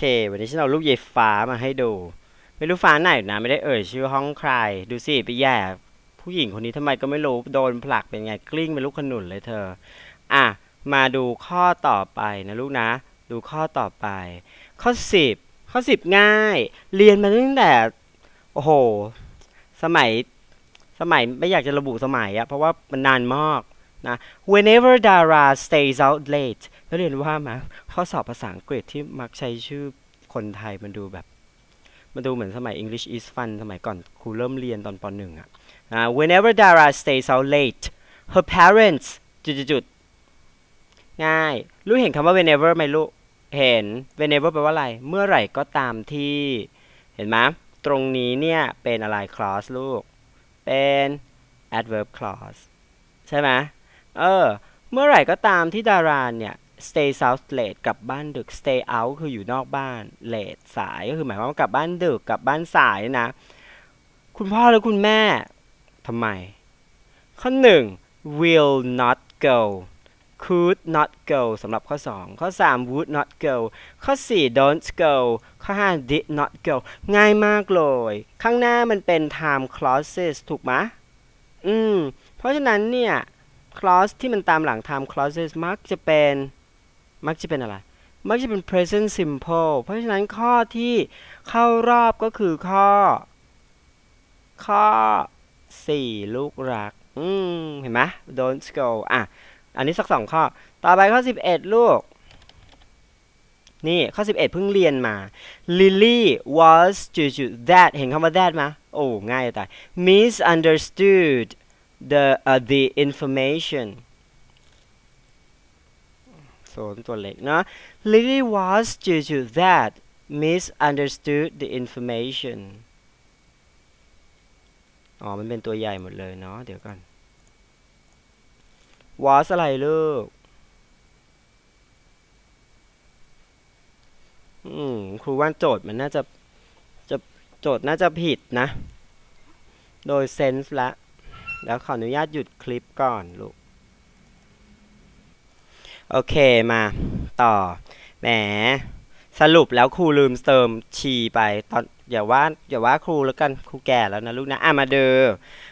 เค วันนี้ฉันเอารูปยายฟ้ามาให้ดู ไม่รู้ฟ้าไหนนะ ไม่ได้เอ่ยชื่อห้องใคร ดูสิไปแย่ ผู้หญิงคนนี้ทำไมก็ไม่รู้ โดนผลักเป็นไงกลิ้งเป็นลูกขนุนเลยเธอ อะ มาดูข้อต่อไปนะลูกนะ ดูข้อต่อไป ข้อสิบข้อสิบง่าย เรียนมาตั้งแต่ โอ้โห สมัย สมัยไม่อยากจะระบุสมัยอะเพราะว่ามันนานมาก นะ whenever Dara stays out late แล้วเรียนว่ามาข้อสอบภาษาอังกฤษที่มักใช้ชื่อคนไทยมันดูแบบ มันดูเหมือนสมัย English is fun สมัยก่อนครูเริ่มเรียนตอนปหนึ่งอะอ่า whenever Dara stays out late her parents จุดๆๆง่าย รู้เห็นคำว่า whenever ไหมลูก เห็น whenever แปลว่าอะไร เมื่อไหร่ก็ตามที่ เห็นไหมตรงนี้เนี่ยเป็นอะไร clause ลูก เป็น adverb clause ใช่ไหม เออ เมื่อไหร่ก็ตามที่ดาราเนี่ย stay out late กลับบ้านดึก stay out คืออยู่นอกบ้าน late สายก็คือหมายความว่ากลับบ้านดึกกลับบ้านสายนะ คุณพ่อและคุณแม่ทำไม ข้อหนึ่ง will not go could not go สำหรับข้อ 2 ข้อ 3 would not go ข้อ 4 don't go ข้อ 5 did not go ง่ายมากเลย ข้างหน้ามันเป็น time clauses ถูกไหมอืม เพราะฉะนั้นเนี่ย clause ที่มันตามหลัง time clauses มักจะเป็น มักจะเป็นอะไร มักจะเป็น present simple เพราะฉะนั้นข้อที่เข้ารอบก็คือข้อ ข้อ 4 ลูกรัก อืม เห็นไหม don't go อะ อันนี้สักสองข้อ ต่อไปข้อ 11 ลูก นี่ข้อ 11 เพิ่งเรียนมา Lily was จุดๆ that เห็นคำว่า that มาโอ้ ง่ายตาย misunderstood the uh, the information โซนตัวเล็กนะ Lily was จุดๆ that misunderstood the information อ๋อ มันเป็นตัวใหญ่หมดเลยเนาะ เดี๋ยวก่อน was อะไรลูก อืม ครูว่าโจทย์มันน่าจะ จะ โจทย์น่าจะผิดนะ โดย sense ละ แล้วขออนุญาตหยุดคลิปก่อนลูก โอเคมาต่อ แหม สรุปแล้วครูลืมเติมชีไปตอนอย่าว่าอย่าว่าครูแล้วกันครูแก่แล้วนะลูกนะ อะมาเดู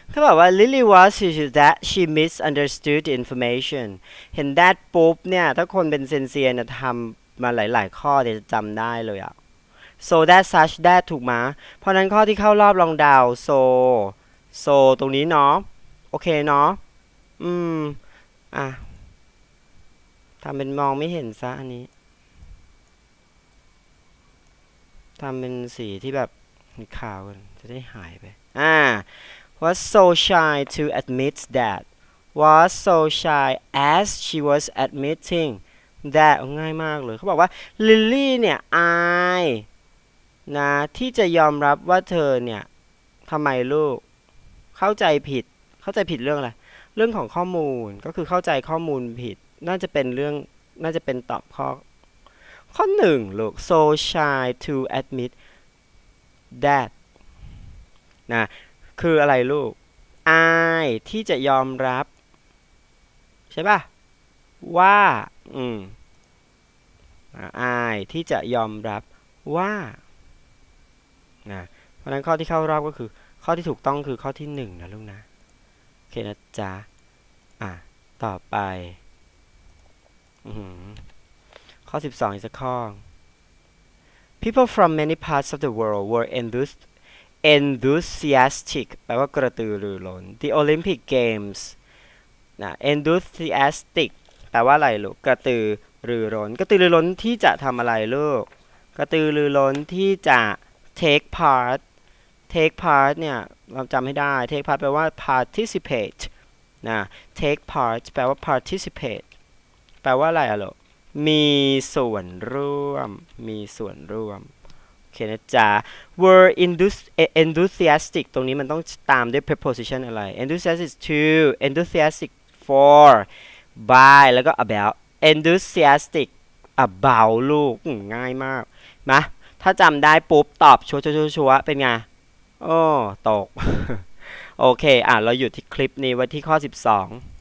เขาบอกว่า Lily was that she misunderstood information เห็น that ปุ๊บเนี่ย ถ้าคนเป็นเซนเซียเนี่ยทำมาหลาย ๆ ข้อเดี๋ยวจะจำได้เลยอะ so that such that ถูกไหมเพราะนั้นข้อที่เข้ารอบลองดาว so so ตรงนี้เนาะ โอเคเนาะ อืม อะทำเป็นมองไม่เห็นซะอันนี้ทำเป็นสีที่แบบขาวกันจะได้หายไป อ่า was so shy to admit that was so shy as she was admitting that ง่ายมากเลยเขาบอกว่าลิลลี่เนี่ยอายนะที่จะยอมรับว่าเธอเนี่ยทำไมลูกเข้าใจผิด เข้าใจผิดเรื่องอะไร เรื่องของข้อมูลก็คือเข้าใจข้อมูลผิด น่าจะเป็นเรื่อง น่าจะเป็นตอบข้อ ข้อหนึ่งลูก so shy to admit that นะ คืออะไรลูก อายที่จะยอมรับ ใช่ป่ะว่า อืมอายที่จะยอมรับว่านะเพราะนั้นข้อที่เข้ารอบก็คือ ข้อที่ถูกต้องคือข้อที่หนึ่งนะลูกนะ เคนะจ๊ะ อะ ต่อไปอือหือข้อ 12 อีกสักข้อ People from many parts of the world were enthused enthusiastic แปลว่ากระตือรือร้น The Olympic Games นะ enthusiastic แปลว่าอะไรลูก กระตือรือร้น กระตือรือร้นที่จะทำอะไรลูก กระตือรือร้นที่จะ take part take part เนี่ยเราจำให้ได้ take part แปลว่า participate นะ take part แปลว่า participate แปลว่าอะไรอะลูกมีส่วนร่วม มีส่วนร่วม โอเคนะจ๊ะ were enthusiastic ตรงนี้มันต้องตามด้วย preposition อะไร enthusiastic to enthusiastic for by แล้วก็ about enthusiastic about ลูกง่ายมาก มา ถ้าจำได้ปุ๊บ ตอบชัวชัวชัวเป็นไง โอ้ตก โอเค อะ เราหยุดที่คลิปนี้ไว้ที่ข้อ 12